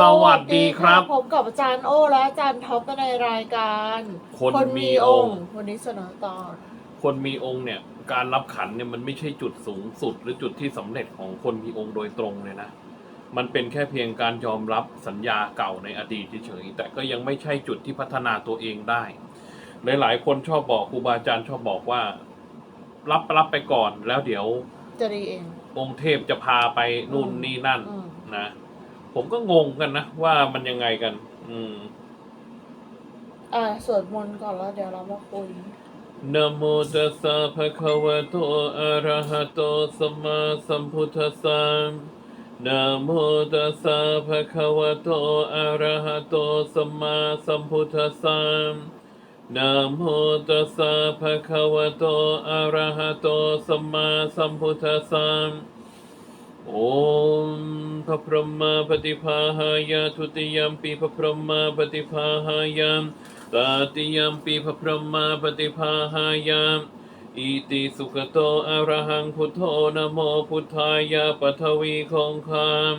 สวัสดีครับ ผมกับอาจารย์โอและอาจารย์ท็อปกันในรายการคนมีองค์ วันนี้เสนอตอน คนมีองค์เนี่ย การรับขันเนี่ยมันไม่ใช่จุดสูงสุด หรือจุดที่สำเร็จของคนมีองค์โดยตรงเลยนะ มันเป็นแค่เพียงการยอมรับสัญญาเก่าในอดีตเฉยๆแต่ก็ยังไม่ใช่จุดที่พัฒนาตัวเองได้ หลายๆ คนชอบบอกครูบาอาจารย์ชอบบอกว่า รับรับไปก่อนแล้วเดี๋ยวจะดีเององค์เทพจะพาไปนู่นนี่นั่นอืมนะ ผมก็งงกันนะว่ามันยังไงกัน อืม อ่าสวดมนต์ก่อนแล้วเดี๋ยวเรามาคุยนะโมตัสสะภะคะวะโตอะระหะโตสัมมาสัมพุทธัสสะนะโมตัสสะภะคะวะโตอะระหะโตสัมมาสัมพุทธัสสะนะโมตัสสะภะคะวะโตอะระหะโตสัมมาสัมพุทธัสสะโอม พระพรหมปฏิภาหายาทุติยมปีพระพรหมปฏิภาหายามตาติยมปีพระพรหมาปฏิภาหายามอิติสุขโตอรหังพุทโธนะโมพุทธายาปทวีของคาม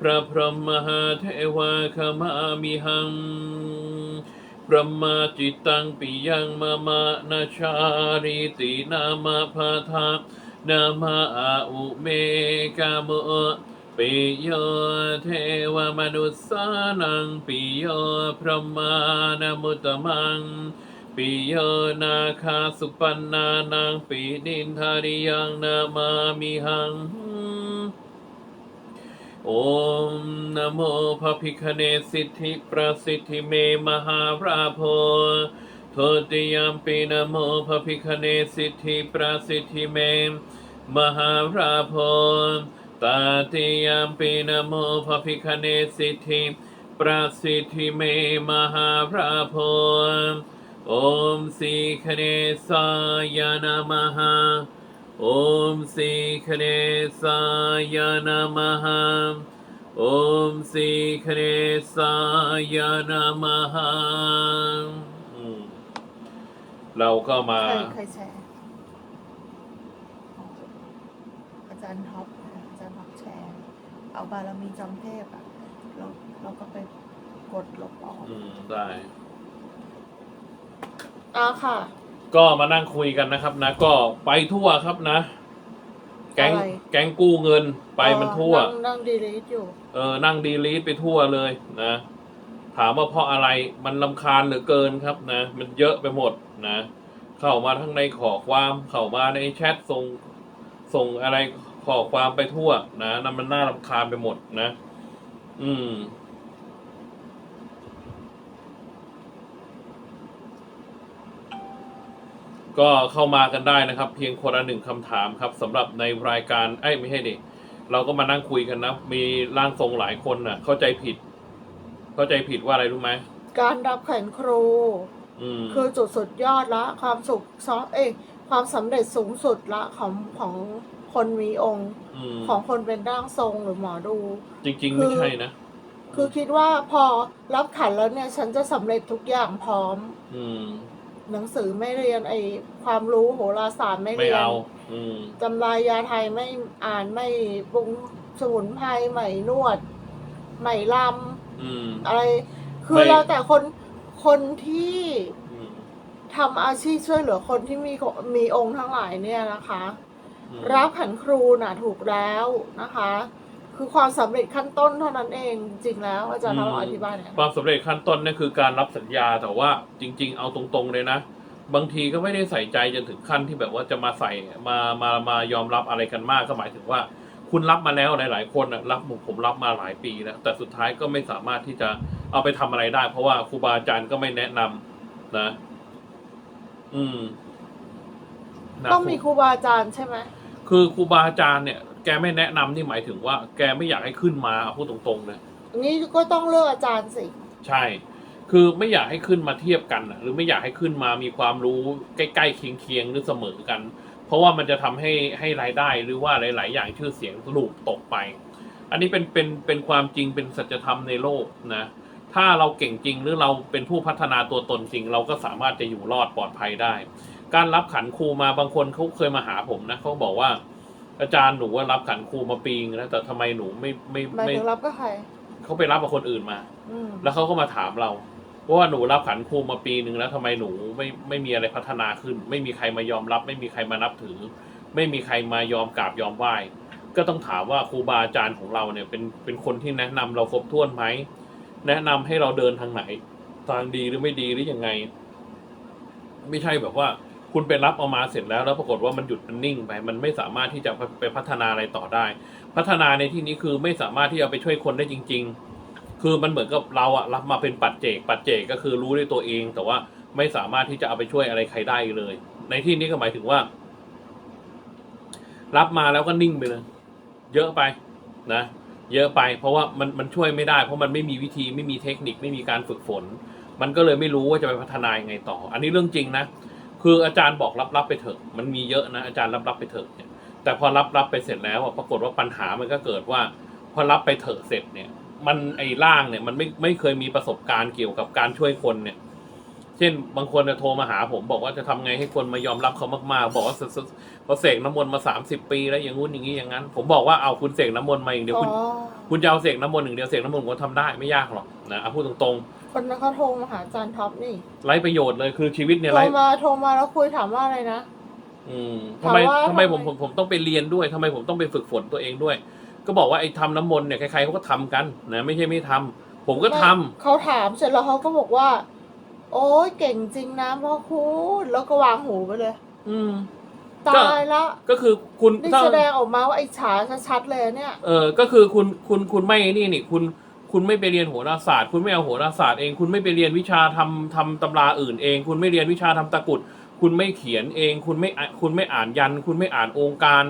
พระพรหมหาเทวาขมามิหังพระมาจิตตังปิยังมามานาชาริตินามาพาทานามาอาอุเมกามะ ปิโยเทวมนุษสานังปิโยพระมานามุตตมังปิโยนาคาสุปันนานังปินินทาริยังนามามิหังโอมนะโมพระพิคเนสิทธิประสิทธิเมมหาราโพโทติยมปีนะโมพระพิคเนสิทธิประสิทธิเมมหาราโพ ตาติยมปีนโมพระพิคเนสิทธิประสิทธิเมมหาราโพโอมสีคเนสายานามหาโอมสีคเนสายานามหาโอมสีคเนสายานามหาเราก็มาใครใครแชร์อาจารย์ท็อปอาจารย์ท็อปแชร์ เอาบารมีจำเทพอะเราเราก็ไปกดลบออก อืมได้ อ่าค่ะ ก็มานั่งคุยกันนะครับนะ ก็ไปทั่วครับนะ แก๊งอะไร แก๊งกู้เงินไปมันทั่วนั่งนั่งดีลีทอยู่ เออนั่งดีลีทไปทั่วเลยนะ ถามว่าเพราะอะไรมันลำคาญเหลือเกินครับนะ มันเยอะไปหมดนะ เข้ามาทั้งในขอความ เข้ามาในแชทส่งส่งอะไรข อความไปทั่วนะนั่นมันน่ารำคาญไปหมดนะ อืม ก็เข้ามากันได้นะครับ เพียงคนละหนึ่งคำถามครับสำหรับในรายการไอ้ยไม่ใช่ดิเราก็มานั่งคุยกันนะ มีร่างทรงหลายคนน่ะ เข้าใจผิด เข้าใจผิดว่าอะไรรู้ไหมการรับแขนครูอืมคือจุดสุดยอดละ ความสุขซอเอยความสำเร็จสูงสุดละของของ คนมีองค์อืมของคนเป็นร่างทรงหรือหมอดู จริงๆคือไม่ใช่นะคือคิดว่าพอรับขันแล้วเนี่ย ฉันจะสำเร็จทุกอย่างพร้อม อืม หนังสือไม่เรียนไอความรู้โหราศาสตร์ไม่ไม่เรียนเอา อืมจำรายยาไทยไม่อ่านไม่ปรุงสมุนไพรใหม่นวด ใหม่ลอืมำอะไร คือไม่แล้วแต่คนคนที่อืมทำอาชีพช่วยเหลือคนที่มีมีองค์ทั้งหลายเนี่ยนะคะอืม รับขันครูน่ะถูกแล้วนะคะ คือความสำเร็จขั้นต้นเท่านั้นเองจริงแล้วอาจารย์เราอธิบายหน่อยความสำเร็จขั้นต้นเนี่ยคือการรับสัญญาแต่ว่าจริง ๆ เอาตรงๆเลยนะ บางทีก็ไม่ได้ใส่ใจจนถึงขั้นที่แบบว่าจะมาใส่มามามายอมรับอะไรกันมากก็หมายถึงว่า คุณรับมาแล้วหลาย ๆ คนนะรับผมผมรับมาหลายปีแล้วแต่สุดท้ายก็ไม่สามารถที่จะเอาไปทำอะไรได้ เพราะว่าครูบาอาจารย์ก็ไม่แนะนำนะ อืมนะต้องมีครูบาอาจารย์ใช่ไหม คือครูบาอาจารย์เนี่ยแกไม่แนะนำนี่หมายถึงว่า แกไม่อยากให้ขึ้นมาเอาพูดตรงๆเลย นี่ก็ต้องเลือกอาจารย์สิ ใช่ คือไม่อยากให้ขึ้นมาเทียบกันน่ะหรือไม่อยากให้ขึ้นมามีความรู้ใกล้ๆเคียงๆหรือเสมอกัน เพราะว่ามันจะทำให้ให้รายได้หรือว่าหลาย ๆ อย่างชื่อเสียงลูกตกไป อันนี้เป็นเป็นเป็นความจริงเป็นสัจธรรมในโลกนะ ถ้าเราเก่งจริงหรือเราเป็นผู้พัฒนาตัวตนจริง เราก็สามารถจะอยู่รอดปลอดภัยได้ การรับขันครูมาบางคนเขาเคยมาหาผมนะเขาบอกว่า อาจารย์หนูว่ารับขันครูมาปีนึงแล้วแต่ทำไมหนูไม่ไม่หมายไม่ถึงรับก็ใคร เขาไปรับกับคนอื่นมา อืมแล้วเขาก็มาถามเราว่าหนูรับขันครูมาปีหนึ่งแล้วทำไมหนูไม่ไม่มีอะไรพัฒนาขึ้น ไม่มีใครมายอมรับ ไม่มีใครมานับถือ ไม่มีใครมายอมกราบยอมไหว้ก็ต้องถามว่าครูบาอาจารย์ของเราเนี่ยเป็นเป็นคนที่แนะนำเราครบถ้วนไหมแนะนำให้เราเดินทางไหน ทางดีหรือไม่ดีหรือยังไง ไม่ใช่แบบว่า คุณไปรับเอามาเสร็จแล้วแล้วปรากฏว่ามันหยุดมันนิ่งไปมันไม่สามารถที่จะไปพัฒนาอะไรต่อได้ พัฒนาในที่นี้คือไม่สามารถที่จะไปช่วยคนได้จริง ๆ คือมันเหมือนกับเราอะรับมาเป็นปัจเจก ปัจเจกก็คือรู้ด้วยตัวเอง แต่ว่าไม่สามารถที่จะเอาไปช่วยอะไรใครได้เลย ในที่นี้ก็หมายถึงว่า รับมาแล้วก็นิ่งไปเลยเยอะไปนะ เยอะไป เพราะว่ามันมันช่วยไม่ได้ เพราะมันไม่มีวิธีไม่มีเทคนิคไม่มีการฝึกฝน มันก็เลยไม่รู้ว่าจะไปพัฒนายังไงต่อ อันนี้เรื่องจริงนะ คืออาจารย์บอกรับรับไปเถอะ มันมีเยอะนะอาจารย์รับรับไปเถอะเนี่ยแต่พอรับรับไปเสร็จแล้วอะปรากฏว่าปัญหามันก็เกิดว่า พอรับไปเถอะเสร็จเนี่ย มันไอ้ร่างเนี่ยมันไม่ไม่เคยมีประสบการณ์เกี่ยวกับการช่วยคนเนี่ย เช่นบางคนเนี่ยโทรมาหาผมบอกว่าจะทำไงให้คนมายอมรับเขามากๆ บอกว่าสสเขาเสกน้ำมนต์มาสามสิบปี แล้วอย่างงู้นอย่างนี้อย่างนั้น ผมบอกว่าเอาคุณเสกน้ำมนต์มาอย่างเดียวคุณคุณจะเอาเสกน้ำมนต์หนึ่างเดียวเสกน้ำมนต์ผมก็ทำได้ไม่ยากหรอกนะเอาพูดตรง คนนั้นเขาโทรมาหาอาจารย์ท็อปนี่ๆไร้ประโยชน์เลยคือชีวิตเนี่ยโทรไร้มาโทรมาแล้วคุยถามว่าอะไรนะ อืมทำไมถามว่าทำไมผมทำไมผมผมต้องไปเรียนด้วยทำไมผมต้องไปฝึกฝนตัวเองด้วย ก็บอกว่าไอ้ทำน้ำมนต์เนี่ยใครๆเขาก็ทำกันนะไม่ใช่ไม่ทำผมก็ทำ ไม่เขาถามเสร็จแล้วเขาก็บอกว่า โอ้ยเก่งจริงนะพ่อคุณแล้วก็วางหูไปเลย อืมตายละก็คือคุณนี่ถ้า แสดงออกมาว่าไอ้ฉาชัดๆเลยเนี่ย เออก็คือคุณคุณคุณไม่นี่นี่คุณ คุณไม่ไปเรียนโหราศาสตร์ คุณไม่เอาโหราศาสตร์เอง คุณไม่ไปเรียนวิชาทำทำตำราอื่นเอง คุณไม่เรียนวิชาทำตะกรุด คุณไม่เขียนเอง คุณไม่อะคุณไม่อ่านยัน คุณไม่อ่านองค์การ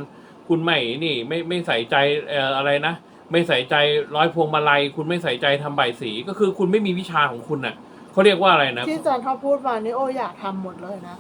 คุณไม่นี่ไม่ไม่ใส่ใจเอ่ออะไรนะ ไม่ใส่ใจร้อยพวงมาลัย คุณไม่ใส่ใจทำใบายสี ก็คือคุณไม่มีวิชาของคุณน่ะเขาเรียกว่าอะไรนะที่อาจารย์ท็อปพูดมานี่โอ้อยากทำหมดเลยนะ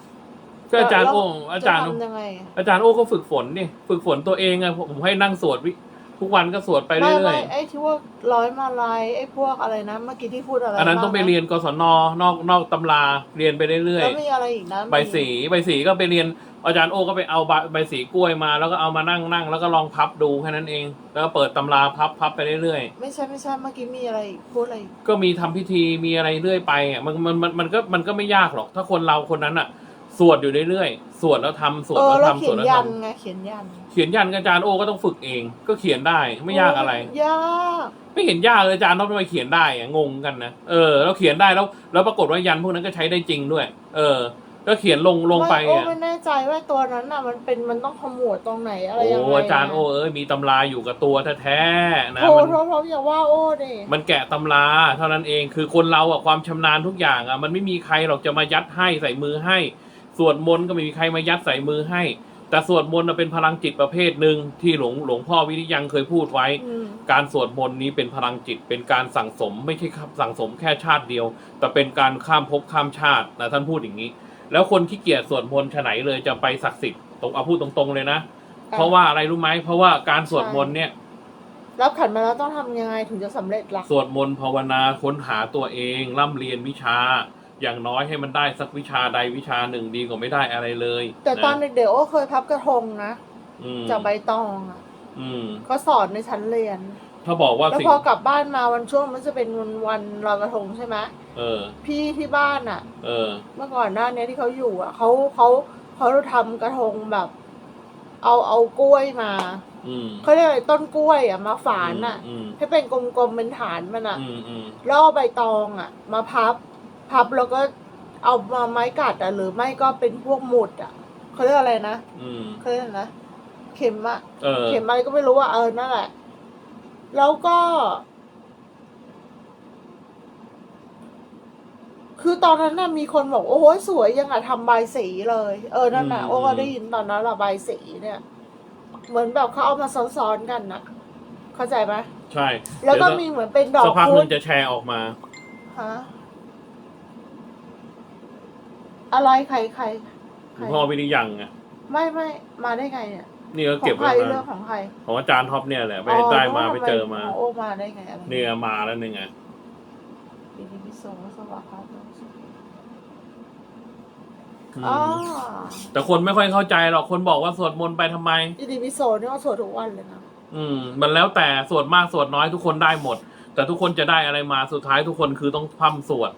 ก็อาจารย์แล้วโอ้อาจารย์จะทำยังไงอะอาจารย์โอ้ก็ฝึกฝนนี่ฝึกฝนตัวเองไงผมให้นั่งสวดวิ ทุกวันก็สวดไปไม่เรื่อไม่ยไอ้ที่ว่าร้อยมาลายไอ้พวกอะไรนะเมื่อกี้ที่พูดอะไรๆอันนั้นต้องไปเรียนกศนนอกนอกตำราเรียนไปเรื่อยแล้วมีอะไรอีกนะๆใบสีใบสีก็ไปเรียนอาจารย์โอ้ก็ไปเอาใบใบสีกล้วยมา แล้วก็เอามานั่งนั่งแล้วก็ลองพับดูแค่นั้นเอง แล้วก็เปิดตำราพับพับไปเรื่อยไม่ใช่ไม่ใช่เมื่อกี้มีอะไรอีกพูดอะไรอีกๆก็มีทำพิธีมีอะไรเรื่อยไปอะมันมันมันมันก็มันก็ไม่ยากหรอก ถ้าคนเราคนนั้นอะ สวดอยู่เรื่อยๆ สวดแล้วทำสวดเออแล้วแล้วทำสเขีวยดนแล้วยัทนไงเขียนยันำเขียนยันกับอาจารย์โอ้ก็ต้องฝึกเอง ก็เขียนได้ไม่ยากอะไร ยากไม่เห็นยากเลยอาจารย์นพทำไมเขียนได้อะงงกันนะเออแล้วเขียนได้แล้ว แล้วปรากฏว่ายันพวกนั้นก็ใช้ได้จริงด้วย เออ ก็เขียนลงลงไปม่โอ้อะ ไม่แน่ใจว่าตัวนั้นอะมันเป็นมันต้องขมวดตรงไหนอะไรโอ้ยังไงอาจารย์โอ้เอ้ยมีตำราอยู่กับตัวแท้ๆนะโทรมันโทรโทรอย่าว่าโอ้ดิ มันแกะตำราเท่านั้นเองคือคนเราอะความชำนาญทุกอย่างอะมันไม่มีใครหรอกจะมายัดให้ใส่มือให้ สวดมนต์ก็ไม่มีใครมายัดใส่มือให้ แต่สวดมนต์น่ะเป็นพลังจิตประเภทหนึ่งที่หลวงหลวงพ่อวิริยังเคยพูดไว้อืมการสวดมนต์นี้เป็นพลังจิตเป็นการสั่งสมไม่ใช่ครับสั่งสมแค่ชาติเดียว แต่เป็นการข้ามภพข้ามชาตินะท่านพูดอย่างนี้ แล้วคนที่เกียจสวดมนต์ฉะไหนเลยจะไปศักดิ์สิทธิ์ตรงเอาพูดตรงๆเลยนะ เพราะว่าอะไรรู้ไหมเพราะว่าการสวดมนต์เนี่ยรับขันมาแล้วต้องทำยังไงถึงจะสำเร็จล่ะสวดมนต์ภาวนาค้นหาตัวเองร่ำเรียนวิชา อย่างน้อยให้มันได้สักวิชาใดวิชาหนึ่งดีกว่าไม่ได้อะไรเลยแต่ตอนนะเด็กๆโอ้เคยพับกระทงนะอืมจากใบตองอะอืมเขาสอนในชั้นเรียน ถ้าบอกว่าแล้วสิ่งพอกลับบ้านมาวันช่วงมันจะเป็นวันวันลอยกระทงใช่ไหมเออ พี่ที่บ้านอะ เออ เมื่อก่อนหน้าเนี้ยที่เขาอยู่อะเขาเขาเขาทำกระทงแบบ เอาเอากล้วยมาอืมเขาเรียกอะไรต้นกล้วยอะมาฝานอะอืมให้เป็นกลมๆเป็นฐานมันอะอืมอืมแล้วเอาใบตองอะ มาพับ พับแล้วก็เอามาไม้กัดอะหรือไม่ก็เป็นพวกหมุดอะเขาเรียกอะไรนะอืม เขาเรียกอะไรนะเข็มอะเออ เข็มอะไรก็ไม่รู้อะเออนั่นแหละ แล้วก็ คือตอนนั้นน่ะมีคนบอกโอ้โหสวยยังอะทำใบายสีเลย เออนั่นน่ะอืม โอ้ก็ได้ยินตอนนั้นละใบายสีเนี่ย เหมือนแบบเขาเอามาซ้อนๆกันนะเข้าใจไหมใช่แล้วก็เดี๋ยมีเหมือนเป็นดอกสักพักหพุนึธงจะแชร์ออกมา ฮะ อะไรใครใครหลใครวงพ่อวิริยังอะไม่ไม่มาได้ไงเนี่ยนี่ก็ขอเก็บงใครไว้เรื่อมางของใครของอาจารย์ท็อปเนี่ยแหละไปได้มาไปเจอมา โอ้มาได้ไงอะไรเนี่ยมาแล้วนี่ไงอิติปิโสสวากขาโตสุอืมอ๋อแต่คนไม่ค่อยเข้าใจหรอกคนบอกว่าสวดมนต์ไปทำไมอิติปิโสนี่ก็สวดทุกวันเลยนะอืม มันแล้วแต่สวดมากสวดน้อยทุกคนได้หมด แต่ทุกคนจะได้อะไรมาสุดท้ายทุกคนคือต้องพร่ำสวด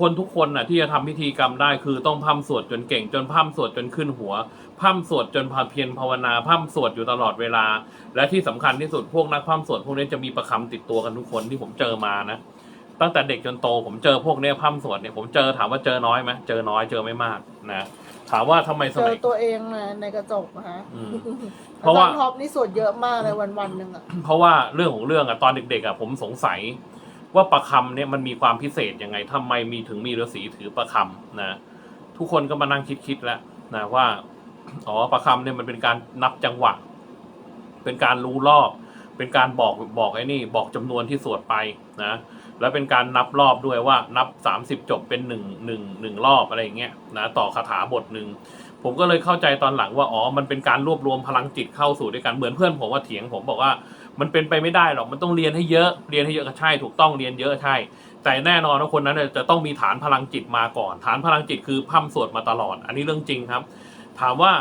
คนทุกคนน่ะที่จะทำพิธีกรรมได้คือต้องพร่ำสวดจนเก่ง จนพร่ำสวดจนขึ้นหัวพร่ำสวดจนพาเพียรภาวนาพร่ำสวดอยู่ตลอดเวลา และที่สำคัญที่สุดพวกนักพร่ำสวดพวกนี้จะมีประคำติดตัวกันทุกคนที่ผมเจอมานะตั้งแต่เด็กจนโตผมเจอพวกเนี้ยพร่ำสวดเนี่ยผมเจอถามว่าเจอน้อยไหมเจอน้อยเจอไม่มากนะถามว่าทำไมสเจมัอยตัวเองนะในกระจกนะฮะอืมเพอาราะจาว่ารย์ท็อปนี่สวดเยอะมากเลยวันวันๆหนึ่งอะเพราะว่าเรื่องของเรื่องอะตอนเด็กๆอะผมสงสัย ว่าประคำเนี่ยมันมีความพิเศษยังไงทำไมมีถึงมีฤาษีถือประคำนะทุกคนก็มานั่งคิดๆแล้วนะว่าอ๋อประคำเนี่ยมันเป็นการนับจังหวะ เป็นการรู้รอบ เป็นการบอกบอกไอ้นี่ บอกจำนวนที่สวดไปนะแล้วเป็นการนับรอบด้วยว่านับ 30 จบเป็นหนึ่งหนึ่งหนึ่งรอบอะไรอย่างเงี้ยนะต่อคาถาบทหนึ่งผมก็เลยเข้าใจตอนหลังว่าอ๋อมันเป็นการรวบรวมพลังจิตเข้าสู่ด้วยกันเหมือนเพื่อนผมว่าเถียงผมบอกว่า มันเป็นไปไม่ได้หรอกมันต้องเรียนให้เยอะเรียนให้เยอะก็ใช่ถูกต้องเรียนเยอะใช่ แต่แน่นอนว่าคนนั้นจะต้องมีฐานพลังจิตมาก่อน ฐานพลังจิตคือพร่ำสวดมาตลอด อันนี้เรื่องจริงครับ ถามว่า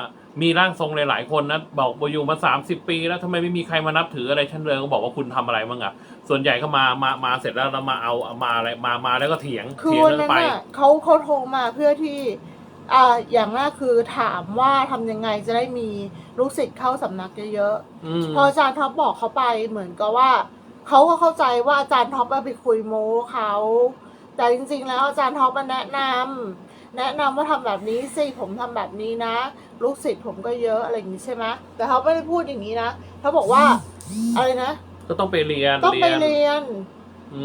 มีร่างทรงหลายๆคนนะบอกว่าอยู่มาสามสิบปี แล้วทำไมไม่มีใครมานับถืออะไรฉันเลยก็บอกว่าคุณทำอะไรบ้างอะส่วนใหญ่ก็มามามาเสร็จแล้วแล้วมาเอามาอะไรมามาแล้วก็เถียงคือเถียงวันเรื่อนั้งนไป น่ะเขาเขาโทรมาเพื่อที่ อ่าอย่างแรกคือถามว่าทำยังไงจะได้มีลูกศิษย์เข้าสำนักเยอะอืม ๆ พออาจารย์ท็อปบอกเขาไปเหมือนกับว่าเขาก็เข้าใจว่าอาจารย์ท็อปเอาไปคุยโม้เขา แต่จริงๆแล้วอาจารย์ท็อปมาแนะนำแนะนำว่าทำแบบนี้สิผมทำแบบนี้นะ ลูกศิษย์ผมก็เยอะอะไรอย่างนี้ใช่ไหมแต่เขาไม่ได้พูดอย่างนี้นะเขาบอกว่าอะไรนะ ก็ต้องไปเรียนต้องไปเรียนอื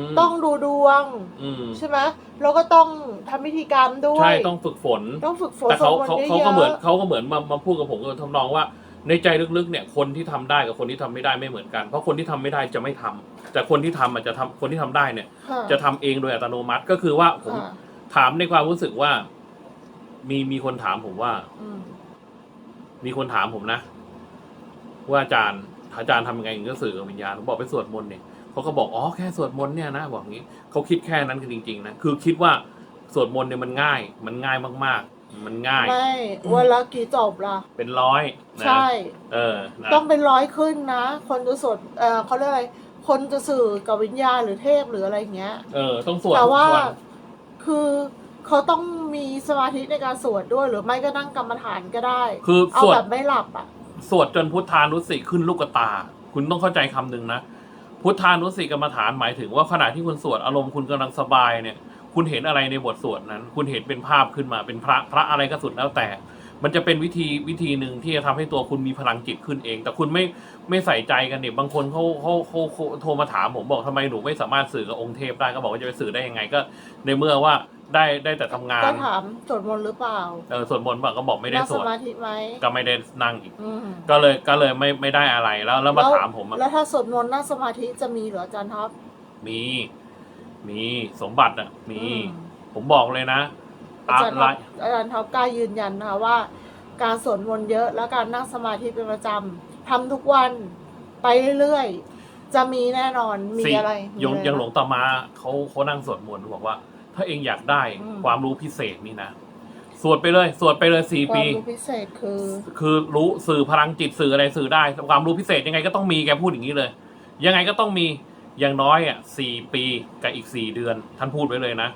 มต้องดูดวง อืมใช่ไหมแล้วก็ต้องทำพิธีกรรมด้วย ใช่ต้องฝึกฝน ต้องฝึกฝนแต่เขาสวดมเขานต์เขาก็เหมือนเยอะเขาก็เหมือนมามาพูดกับผมก็ทำนองว่าในใจลึกๆเนี่ยคนที่ทำได้กับคนที่ทำไม่ได้ไม่เหมือนกัน เพราะคนที่ทำไม่ได้จะไม่ทำแต่คนที่ทำอาจจะทำคนที่ทำได้เนี่ย ค่จะทำเองโดยอัตโนมัติก็คือว่าผมค่ะถามในความรู้สึกว่า มีมีคนถามผมว่า อืมมีคนถามผมนะ ว่าอาจารย์อาจารย์ทำยังไงถึงจะสื่อกับวิญญาณผมบอกไปสวดมนต์เนี่ย เขาก็บอกอ๋อแค่สวดมนต์เนี่ยนะบอกงี้เขาคิดแค่นั้นคือจริงๆนะคือคิดว่าสวดมนต์เนี่ยมันง่าย มันง่ายมากๆ มันง่าย ไม่วันละกี่จบล่ะ เป็นร้อยนะใช่ เออนะต้องเป็นร้อยขึ้นนะ คนจะสวดเออเขาเรียกอะไร คนจะสื่อกับวิญญาณหรือเทพหรืออะไรอย่างเงี้ย เออต้องสวดแต่ทุกว่าวันคือเขาต้องมีสมาธิในการสวดด้วย หรือไม่ก็นั่งกรรมฐานก็ได้ คือเอาสวดแบบไม่หลับอะ สวดจนพุทธานุสติขึ้นลูกตา คุณต้องเข้าใจคำหนึ่งนะ พุทธานุสติกรรมฐานหมายถึงว่าขณะที่คุณสวดอารมณ์คุณกำลังสบายเนี่ย คุณเห็นอะไรในบทสวดนั้น คุณเห็นเป็นภาพขึ้นมาเป็นพระพระอะไรก็สุดแล้วแต่ มันจะเป็นวิธีวิธีหนึ่งที่จะทำให้ตัวคุณมีพลังจิตขึ้นเอง แต่คุณไม่ไม่ใส่ใจกันเนี่ยบางคนเขาเขาเขาโทรมาถามผมบอกทำไมหนูไม่สามารถสื่อกับองค์เทพได้ก็บอกว่าจะไปสื่อได้ยังไงก็ ในเมื่อว่า ได้ได้แต่ทำงานก็ถามสวดมนต์หรือเปล่าเออสวดมนต์บอกก็บอกไม่ได้นั่งสสวดมาธิไหมก็ไม่ได้นั่งอีก อืมก็เลยก็เลยไม่ไม่ได้อะไรแล้วแล้วมาแล้วถามผมอะแล้วถ้าสวดมนต์นั่งสมาธิจะมีเหรออาจารย์ท็อปมี มีสมบัติอะ มี อืมผมบอกเลยนะอาอะจารย์ไรท็อปอาจารย์ท็อปกล้ายืนยันนะคะว่า การสวดมนต์เยอะแล้วการนั่งสมาธิเป็นประจำทำทุกวันไปเรื่อยๆ จะมีแน่นอนมีสี่อะไรมียังอะไรยังหลบ้วงตามาเขาเขานั่งสวดมนต์บอกว่า ถ้าเองอยากได้อืม ความรู้พิเศษนี่นะ สวดไปเลย สวดไปเลยสี่ควาปีมรู้พิเศษคือ คือรู้สื่อพลังจิตสื่ออะไรสื่อได้ ความรู้พิเศษยังไงก็ต้องมีแกพูดอย่างนี้เลย ยังไงก็ต้องมีอย่างน้อยอะสี่ปีกับอีกสี่เดือน ท่านพูดไว้เลยนะ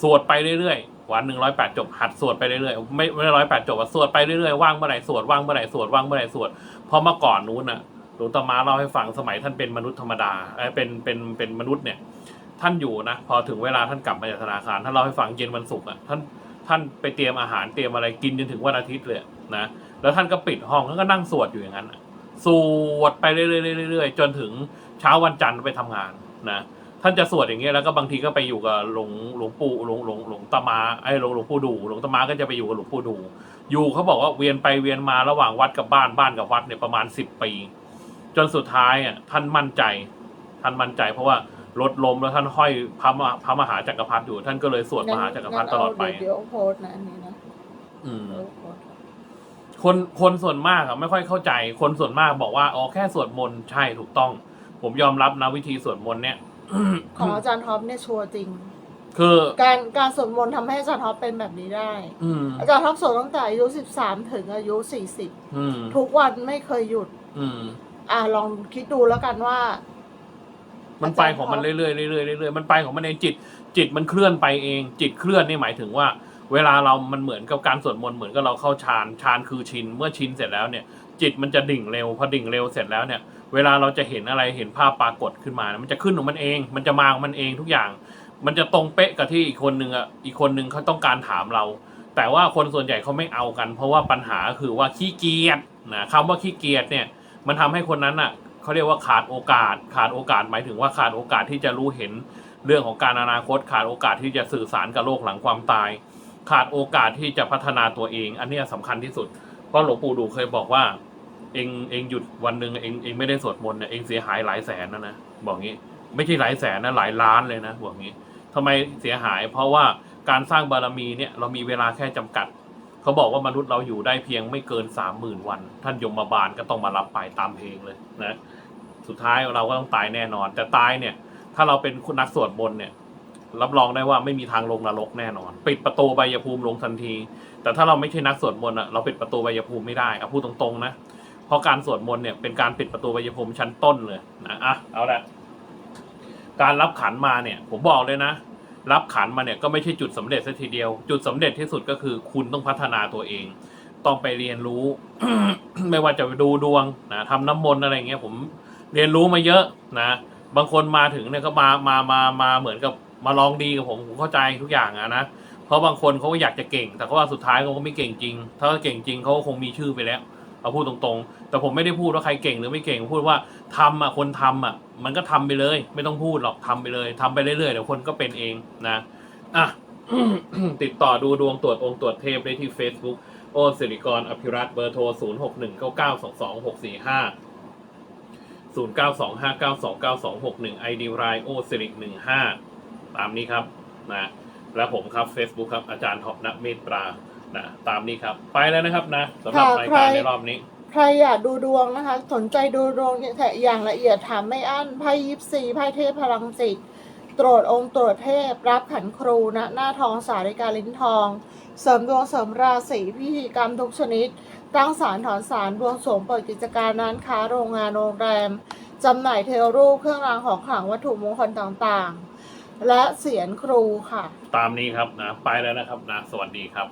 สวดไปเรื่อยๆ วันหนึ่งร้อยแปดจบหัดสวดไปเรื่อยๆ ไม่ไม่ร้อยแปดจบอะสวดไปเรื่อยๆว่างเมื่อไหร่สวดว่างเมื่อไหร่สวดว่างเมื่อไหร่สวดเพราะเมื่อก่อนนู้นน่ะหลวงตามาเล่าให้ฟังสมัยท่านเป็นมนุษย์ธรรมดาเอ้ยเป็นเป็นเป็นมนุษย์เนี่ย ท่านอยู่นะพอถึงเวลาท่านกลับมาจากธนาคารท่านเล่าให้ฟังเย็นวันศุกร์อะท่านท่านไปเตรียมอาหารเตรียมอะไรกินจนถึงวันอาทิตย์เลยนะแล้วท่านก็ปิดห้องท่านก็นั่งสวดอยู่อย่างนั้นสวดไปเรื่อยๆเรื่อยๆจนถึงเช้าวันจันทร์ไปทำงานนะท่านจะสวดอย่างเงี้ยแล้วก็บางทีก็ไปอยู่กับหลวงหลวงปู่หลวงหลวงหลวงตามาไอ้หลวงหลวงปู่ดูหลวงตามาก็จะไปอยู่กับหลวงปู่ดู อยู่เขาบอกว่าเวียนไปเวียนมาระหว่างวัดกับบ้านบ้านกับวัดเนี่ยประมาณสิบปี จนสุดท้ายอะท่านมั่นใจ ท่านมั่นใจเพราะว่า รถลมแล้วท่านห้อยพระมหาพระมหาจักรพรรดิอยู่ ท่านก็เลยสวดมหาจักรพรรดิตลอดไปงั้นเาเดี๋ยวโพสต์นะอันนี้นะอืมเดี๋ยวโพสต์คนคนส่วนมากอะไม่ค่อยเข้าใจ คนส่วนมากบอกว่าอ๋อแค่สวดมนต์ใช่ถูกต้อง ผมยอมรับนะวิธีสวดมนต์เนี่ยของอาจารย์ท็อปเนี่ยชัวร์จริง คือ การการสวดมนต์ทำให้อาจารย์ท็อปเป็นแบบนี้ได้ อืมอาจารย์ท็อปสวดตั้งแต่อายุสิบสามถึงอายุสี่สิบอืมทุกวันไม่เคยหยุด อืม อ่าลองคิดดูแล้วกันว่า มันไปของมันเรื่อยๆเรื่อยๆเรื่อยๆมันไปของมันเองจิต จิตมันเคลื่อนไปเอง จิตเคลื่อนนี่หมายถึงว่า เวลาเรามันเหมือนกับการสวดมนต์เหมือนกับเราเข้าฌานฌานคือชินเมื่อชินเสร็จแล้วเนี่ย จิตมันจะดิ่งเร็วพอดิ่งเร็วเสร็จแล้วเนี่ย เวลาเราจะเห็นอะไรเห็นภาพปรากฏขึ้นมานะมันจะขึ้นของมันเอง มันจะมาของมันเองทุกอย่าง มันจะตรงเป๊ะกับที่อีกคนนึงอะอีกคนนึงเขาต้องการถามเรา แต่ว่าคนส่วนใหญ่เขาไม่เอากัน เพราะว่าปัญหาคือว่าขี้เกียจนะคำว่าขี้เกียจเนี่ยมันทำให้คนนั้นอะ เขาเรียกว่าขาดโอกาส ขาดโอกาสหมายถึงว่าขาดโอกาสที่จะรู้เห็นเรื่องของการอนาคต ขาดโอกาสที่จะสื่อสารกับโลกหลังความตาย ขาดโอกาสที่จะพัฒนาตัวเอง อันนี้ยสำคัญที่สุด เพราะหลวงปู่ดูเคยบอกว่า เองเองหยุดวันหนึ่งเองเองไม่ได้สวดมนต์เนี่ยเองเสียหายหลายแสนนะนะบอกงี้ ไม่ใช่หลายแสนนะหลายล้านเลยนะบอกงี้ทำไมเสียหาย เพราะว่าการสร้างบารมีเนี่ยเรามีเวลาแค่จำกัดเขาบอกว่ามนุษย์เราอยู่ได้เพียงไม่เกินสามหมื่นวัน ท่านยมบาลก็ต้องมารับไปตามเพลงเลยนะ สุดท้ายเราก็ต้องตายแน่นอน แต่ตายเนี่ย ถ้าเราเป็นนักสวดมนต์เนี่ย รับรองได้ว่าไม่มีทางลงนรกแน่นอน ปิดประตูใบยภูมิลงทันที แต่ถ้าเราไม่ใช่นักสวดมนต์อะเราปิดประตูใบยภูมิไม่ได้เอาพูดตรงๆนะเพราะการสวดมนต์เนี่ยเป็นการปิดประตูใบยภูมิชั้นต้นเลยนะอะเอาละการรับขันมาเนี่ย ผมบอกเลยนะรับขันมาเนี่ยก็ไม่ใช่จุดสำเร็จสัทีเดียว จุดสำเร็จที่สุดก็คือ คุณต้องพัฒนาตัวเอง ต้องไปเรียนรู้ ไม่ว่าจะไปดูดวงนะทำน้ำมนต์อะไรเงี้ยผม เรียนรู้มาเยอะนะบางคนมาถึงเนี่ยก็มามามามาเหมือนกับมาลองดีกับผมผมเข้าใจทุกอย่างอะนะเพราะบางคนเขาก็อยากจะเก่ง แต่เขาว่าสุดท้ายเขาก็ไม่เก่งจริง ถ้าเก่งจริงเขาก็คงมีชื่อไปแล้วเอาพูดตรงๆ แต่ผมไม่ได้พูดว่าใครเก่งหรือไม่เก่งพูดว่าทำอะคนทำอะ มันก็ทำไปเลย ไม่ต้องพูดหรอกทำไปเลยทำไปเรื่อยๆเดี๋ยวคนก็เป็นเองนะอะติดต่อดูดวงตรวจองค์ตรวจเทพได้ที่ Facebook โอสิริกรอภิรัตเบอร์โทร 0 6 1 9 9 2 2 6 4 5 0 9 2 5 9 2 9 2 6 1 ID รายโอสิริ15 ตามนี้ครับนะและผมครับ Facebook ครับ อาจารย์ท็อปนักเมตตรานะตามนี้ครับ ไปแล้วนะครับนะสำหรับค่ะรายใครการในรอบนี้ ใครอยากดูดวงนะคะ สนใจดูดวงอย่างละเอียดถามไม่อั้นไพ่ยิปซีไพ่เทพพลังจิตตรวจองค์ตรวจเทพ รับขันครูณหน้าทองสาริกาลิ้นทอง เสริมดวงเสริมราศีพิธีกรรมทุกชนิด ตั้งศาลถอนศาลบวงสรวงเปิดกิจการร้านค้าโรงงานโรงแรมจำหน่ายเทวรูปเครื่องรางของขลังวัตถุมงคลต่างๆ และเสียนครูค่ะ ตามนี้ครับนะ ไปแล้วนะครับนะ สวัสดีครับ